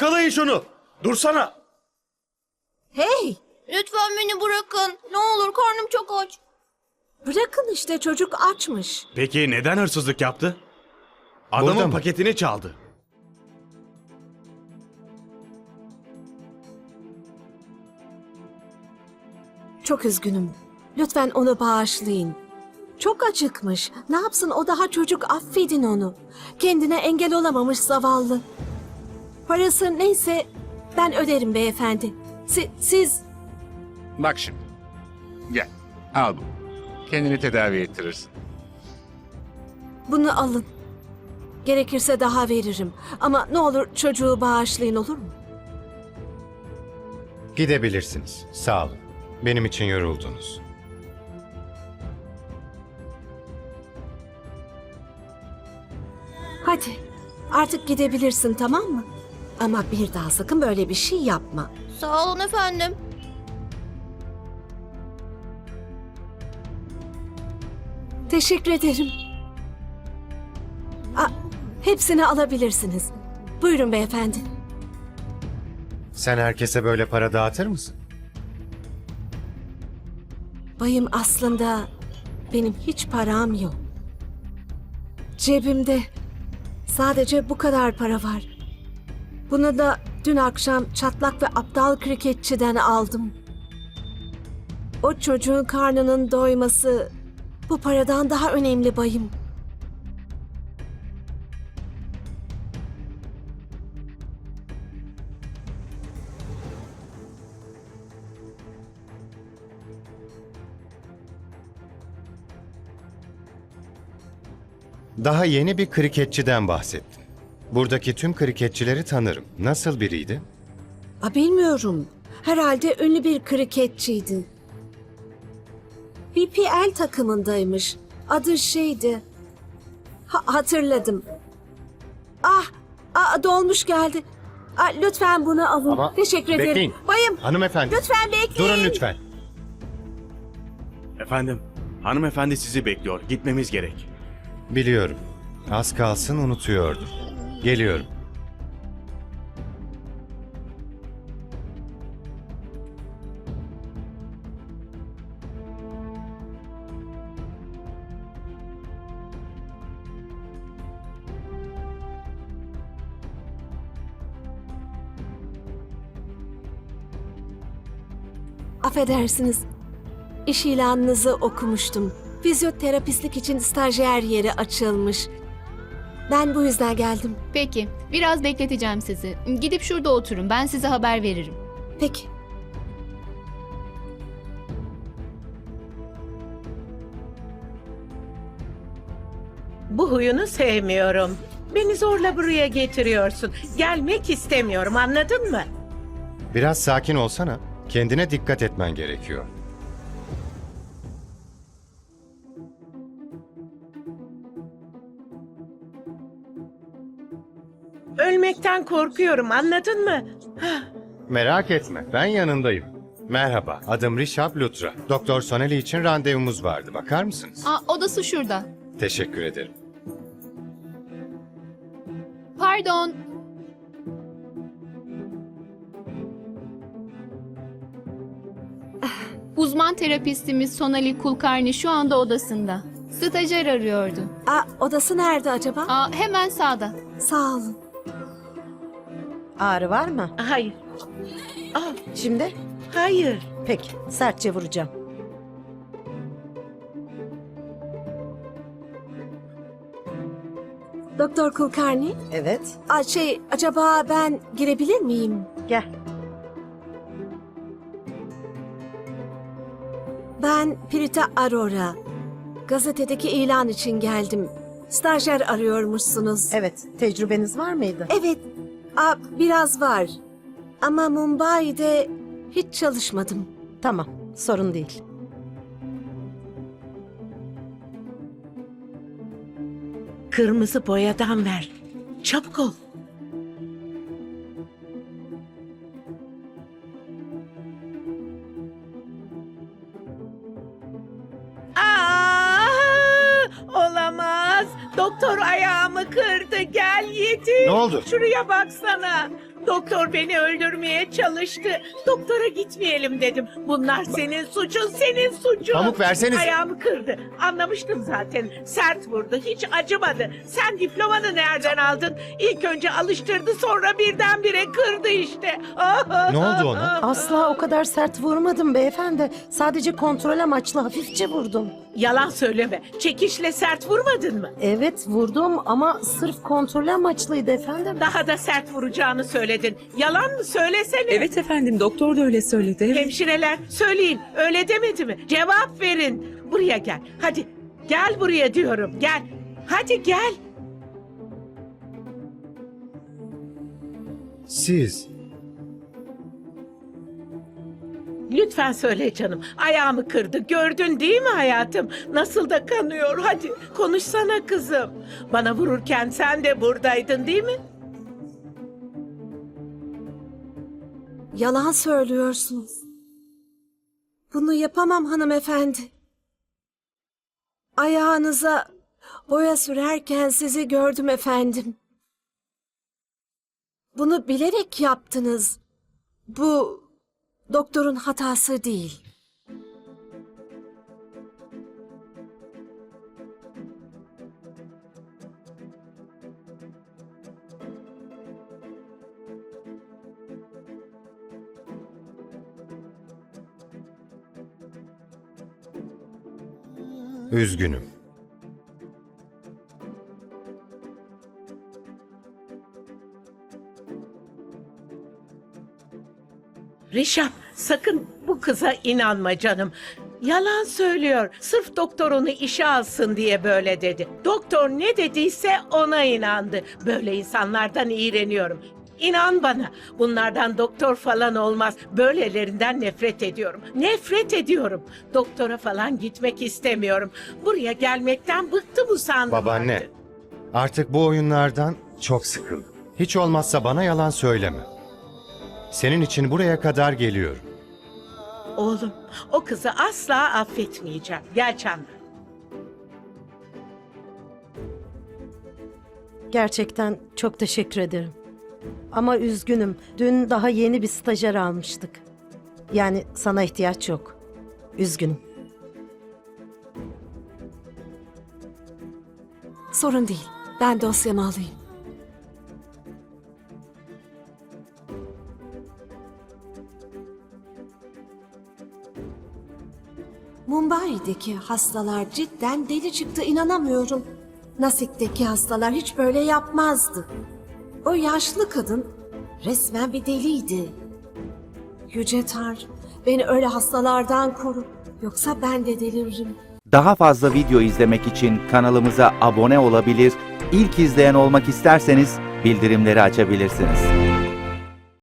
Yakalayın şunu. Dursana. Hey! Lütfen beni bırakın. Ne olur karnım çok aç. Bırakın işte çocuk açmış. Peki neden hırsızlık yaptı? Burada Adamın mı? paketini çaldı. Çok üzgünüm. Lütfen onu bağışlayın. Çok acıkmış. Ne yapsın o daha çocuk affedin onu. Kendine engel olamamış zavallı. Parası neyse ben öderim beyefendi. Si- siz Bak şimdi. Gel. Al bunu. Kendini tedavi ettirirsin. bunu alın. Gerekirse daha veririm. Ama ne olur çocuğu bağışlayın olur mu? Gidebilirsiniz. Sağ olun. Benim için yoruldunuz. Hadi artık gidebilirsin tamam mı? Ama bir daha sakın böyle bir şey yapma. Sağ olun efendim. Teşekkür ederim. Aa, hepsini alabilirsiniz. Buyurun beyefendi. Sen herkese böyle para dağıtır mısın? Bayım aslında benim hiç param yok. Cebimde sadece bu kadar para var. Bunu da dün akşam çatlak ve aptal kriketçiden aldım. O çocuğun karnının doyması bu paradan daha önemli bayım. Daha yeni bir kriketçiden bahsettin. Buradaki tüm kriketçileri tanırım. Nasıl biriydi? Aa, bilmiyorum. Herhalde ünlü bir kriketçiydi. BPL takımındaymış. Adı şeydi. Ha- hatırladım. Ah, ah, dolmuş geldi. Ah, lütfen bunu alın. Ama Teşekkür ederim. bekleyin. Bayım, Hanımefendi. lütfen bekleyin. Durun lütfen. Efendim, hanımefendi sizi bekliyor. Gitmemiz gerek. Biliyorum. Az kalsın unutuyordum. Geliyorum. Affedersiniz. İş ilanınızı okumuştum. Fizyoterapistlik için stajyer yeri açılmış. Ben bu yüzden geldim. Peki, biraz bekleteceğim sizi. Gidip şurada oturun, ben size haber veririm. Peki. Bu huyunu sevmiyorum. Beni zorla buraya getiriyorsun. Gelmek istemiyorum anladın mı? Biraz sakin olsana. Kendine dikkat etmen gerekiyor. Ölmekten korkuyorum anladın mı? Merak etme, ben yanındayım. Merhaba, adım Rişab Lutra. Doktor Sonali için randevumuz vardı. Bakar mısınız? Aa, odası şurada. Teşekkür ederim. Pardon. Uzman terapistimiz Sonali Kulkarni şu anda odasında. Stajyer arıyordu. Aa, odası nerede acaba? Aa, hemen sağda. Sağ olun. Ağrı var mı? Hayır. Ah, Şimdi? hayır. Peki, sertçe vuracağım. Doktor Kulkarni. Evet, Aa, şey, acaba ben girebilir miyim? gel. Ben Prita Arora. Gazetedeki ilan için geldim. Stajyer arıyormuşsunuz. Evet, tecrübeniz var mıydı? Evet, aa, biraz var. Ama Mumbai'de hiç çalışmadım. Tamam, sorun değil. Kırmızı boyadan ver. Çabuk ol. Doktor ayağımı kırdı. Gel yetiş. Ne oldu? Şuraya baksana. Doktor beni öldürmeye çalıştı. Doktora gitmeyelim dedim. Bunlar senin suçun, senin suçun. Pamuk verseniz. Ayağımı kırdı. Anlamıştım zaten. Sert vurdu. Hiç acımadı. Sen diplomanı nereden aldın? İlk önce alıştırdı sonra birdenbire kırdı işte. Ne oldu ona? Asla o kadar sert vurmadım beyefendi. Sadece kontrol amaçlı hafifçe vurdum. Yalan söyleme. Çekişle sert vurmadın mı? Evet vurdum ama sırf kontrol amaçlıydı efendim. Daha da sert vuracağını söyledin. Yalan mı? Söylesene. Evet efendim doktor da öyle söyledi. Evet. Hemşireler söyleyin öyle demedi mi? Cevap verin. Buraya gel. Hadi gel buraya diyorum. Gel. Hadi gel. Siz Lütfen söyle canım. Ayağımı kırdı. Gördün değil mi hayatım? Nasıl da kanıyor. Hadi konuşsana kızım. Bana vururken sen de buradaydın değil mi? Yalan söylüyorsunuz. Bunu yapamam hanımefendi. Ayağınıza boya sürerken sizi gördüm efendim. Bunu bilerek yaptınız. Bu doktorun hatası değil. üzgünüm. Rişap sakın bu kıza inanma canım. Yalan söylüyor. Sırf doktor onu işe alsın diye böyle dedi. Doktor ne dediyse ona inandı. Böyle insanlardan iğreniyorum. İnan bana bunlardan doktor falan olmaz. Böylelerinden nefret ediyorum. Nefret ediyorum. Doktora falan gitmek istemiyorum. Buraya gelmekten bıktım usandım. Babaanne, artık. artık bu oyunlardan çok sıkıldım. Hiç olmazsa bana yalan söyleme. Senin için buraya kadar geliyorum. Oğlum o kızı asla affetmeyeceğim. Gel Çanda. Gerçekten çok teşekkür ederim. Ama üzgünüm. Dün daha yeni bir stajyer almıştık. Yani sana ihtiyaç yok. Üzgünüm. Sorun değil. Ben dosyamı alayım. Mumbai'deki hastalar cidden deli çıktı inanamıyorum. Nasik'teki hastalar hiç böyle yapmazdı. O yaşlı kadın resmen bir deliydi. Yüce Tanrı beni öyle hastalardan koru. Yoksa ben de deliririm. Daha fazla video izlemek için kanalımıza abone olabilir, ilk izleyen olmak isterseniz bildirimleri açabilirsiniz.